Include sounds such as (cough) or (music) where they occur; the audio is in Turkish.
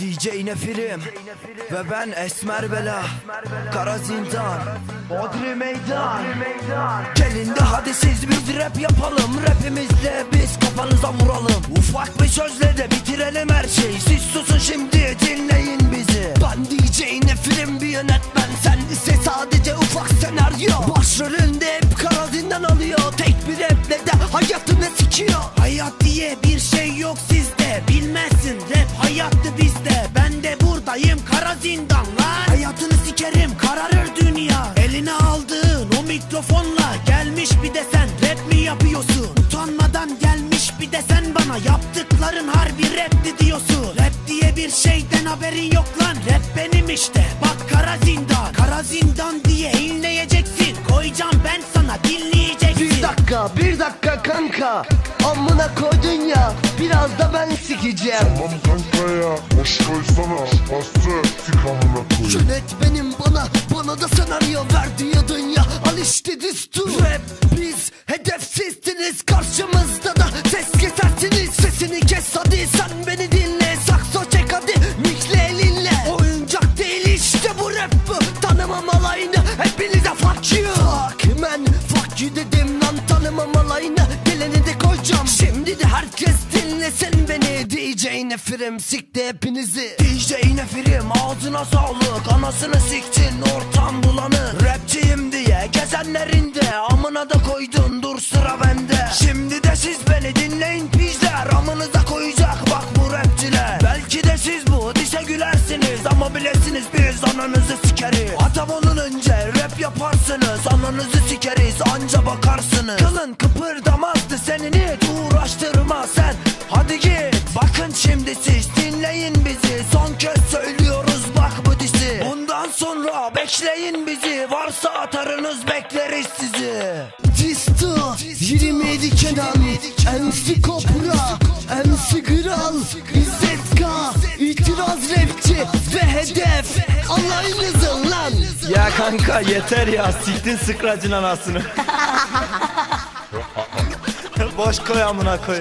DJ Nefirim Ve ben Esmer Bela. Kara Zindan. Bodri Meydan. Gelin de hadi siz bir rap yapalım. Rapimizle biz kafanıza vuralım. Ufak bir sözle de bitirelim her şeyi. Siz susun şimdi dinleyin bizi. Ben DJ Nefirim bir yönetmen. Sen ise sadece ufak senaryo. Başrolünde zindan lan Hayatını sikerim kararır dünya. Eline aldığın o mikrofonla Gelmiş bir de sen rap mi yapıyorsun? Utanmadan gelmiş bir de sen bana Yaptıkların harbi rapti diyorsun? Rap diye bir şeyden haberin yok lan Rap benim işte. Bak kara zindan Kara zindan diye inleyeceksin. Koyacağım ben sana dinleyeceksin. Bir dakika bir dakika kanka. Amına koydun ya Biraz da ben sikeceğim. Tamam kanka ya boş koysana. Bastı sik amına koy Yönetmenim bana Bana da senaryo ver diyordun ya. Al işte düstur. Rap biz hedefsizsiniz. Karşımızda da ses kesersiniz. Sesini kes hadi sen beni dinle. Sakso çek hadi mixle elinle. Oyuncak değil işte bu rap. Bu Tanımam alayını you dedim lan Tanımam alayını geleni de koyacağım. Şimdi de herkes dinlesin beni. DJ Nefirim sikti hepinizi. DJ Nefirim ağzına sağlık Anasını siktin ortam bulanır Rapçiyim diye gezenlerin de Amına da koydun dur sıra bende. Şimdi de siz beni dinleyin Bilesiniz biz ananızı sikeriz Atam olunca rap yaparsınız Ananızı sikeriz anca bakarsınız. Kılın kıpırdamazdı senin hiç uğraştırma sen? Hadi git bakın şimdi siz dinleyin bizi. Son kez söylüyoruz bak bu dizi. Bundan sonra bekleyin bizi Varsa atarınız bekleriz sizi. Disto 27 Kenan MC Kopra MC Kral İzzet Ya kanka yeter ya. Siktin sıkracın anasını. (laughs) Boş koy amına koy